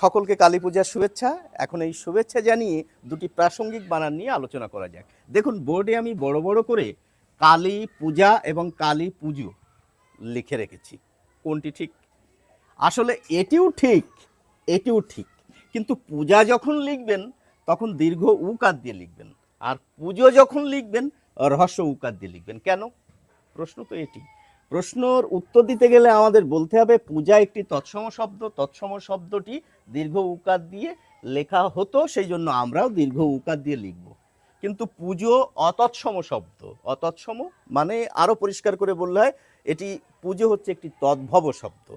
সকলকে কালী পূজার শুভেচ্ছা। এখন এই শুভেচ্ছা জানিয়ে দুটি প্রাসঙ্গিক বানান নিয়ে আলোচনা করা যাক। দেখুন, বোর্ডে আমি বড় বড় করে কালী পূজা এবং কালী পুজো লিখে রেখেছি। কোনটি ঠিক? আসলে এটিও ঠিক এটিও ঠিক। কিন্তু পূজা যখন লিখবেন, তখন দীর্ঘ উকার দিয়ে লিখবেন। আর পুজো যখন লিখবেন, রহস্য উকার দিয়ে লিখবেন। কেন? প্রশ্ন তো এটি। প্রশ্নর উত্তর দিতে গেলে আমাদের বলতে হবে পূজা একটি তৎসম শব্দ, তৎসম শব্দটি দীর্ঘ উকার দিয়ে লেখা হতো, সেই জন্য আমরাও দীর্ঘ উকার দিয়ে লিখব। কিন্তু পুজো অতৎসম শব্দ, অতৎসম মানে আরও পরিষ্কার করে বললে হয়, এটি পুজো হচ্ছে একটি তদ্ভব শব্দ।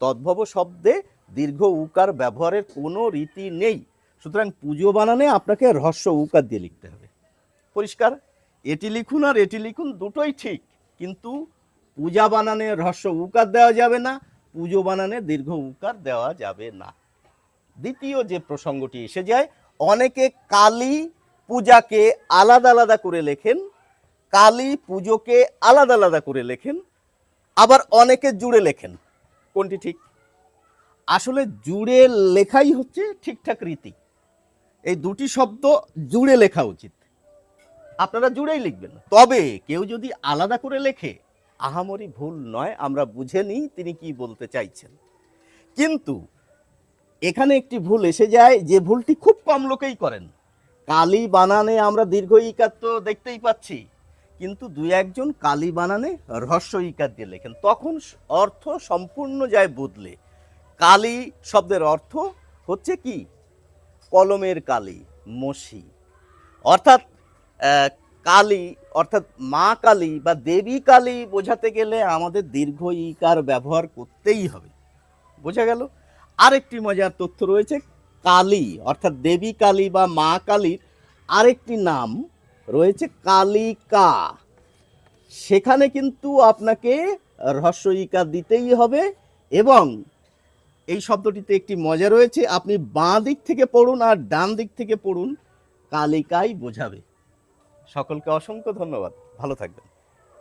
তদ্ভব শব্দে দীর্ঘ উকার ব্যবহারের কোনো রীতি নেই। সুতরাং পুজো বানানে আপনাকে রহস্য উকার দিয়ে লিখতে হবে। পরিষ্কার? এটি লিখুন আর এটি লিখুন দুটোই ঠিক, কিন্তু পূজা বানানে রহস্য উকার দেওয়া যাবে না, পুজো বানানে দীর্ঘ উকার দেওয়া যাবে না। দ্বিতীয় যে প্রসঙ্গটি এসে যায়, অনেকে কালী পূজাকে আলাদা আলাদা করে লেখেন, কালী পুজোকে আলাদা আলাদা করে লেখেন, আবার অনেকে জুড়ে লেখেন। কোনটি ঠিক? আসলে জুড়ে লেখাই হচ্ছে ঠিকঠাক রীতি। এই দুটি শব্দ জুড়ে লেখা উচিত। আপনারা জুড়েই লিখবেন। তবে কেউ যদি আলাদা করে লেখে আহামরি ভুল নয়, আমরা বুঝে নিই তিনি কি বলতে চাইছেন। কিন্তু এখানে একটি ভুল এসে যায়, যে ভুলটি খুব কম লোকেই করেন। কালি বানানে আমরা দীর্ঘ ইকার তো দেখতেই পাচ্ছি, কিন্তু দুই একজন কালি বানানে রহস্য ইকার দিয়ে লেখেন। তখন অর্থ সম্পূর্ণ যায় বদলে। কালি শব্দের অর্থ হচ্ছে কি? কলমের কালি, মসি। অর্থাৎ কালী, অর্থাৎ মা কালী বা দেবী কালী বোঝাতে গেলে আমাদের দীর্ঘ ইকার ব্যবহার করতেই হবে। বোঝা গেল? আরেকটি মজার তথ্য রয়েছে, কালী, অর্থাৎ দেবী কালী বা মা কালীর আরেকটি নাম রয়েছে কালিকা। সেখানে কিন্তু আপনাকে রহস্য ইকার দিতেই হবে এবং এই শব্দটিতে একটি মজা রয়েছে, আপনি বাঁ দিক থেকে পড়ুন আর ডান দিক থেকে পড়ুন, কালিকাই বোঝাবে। সকলকে অসংখ্য ধন্যবাদ। ভালো থাকবেন।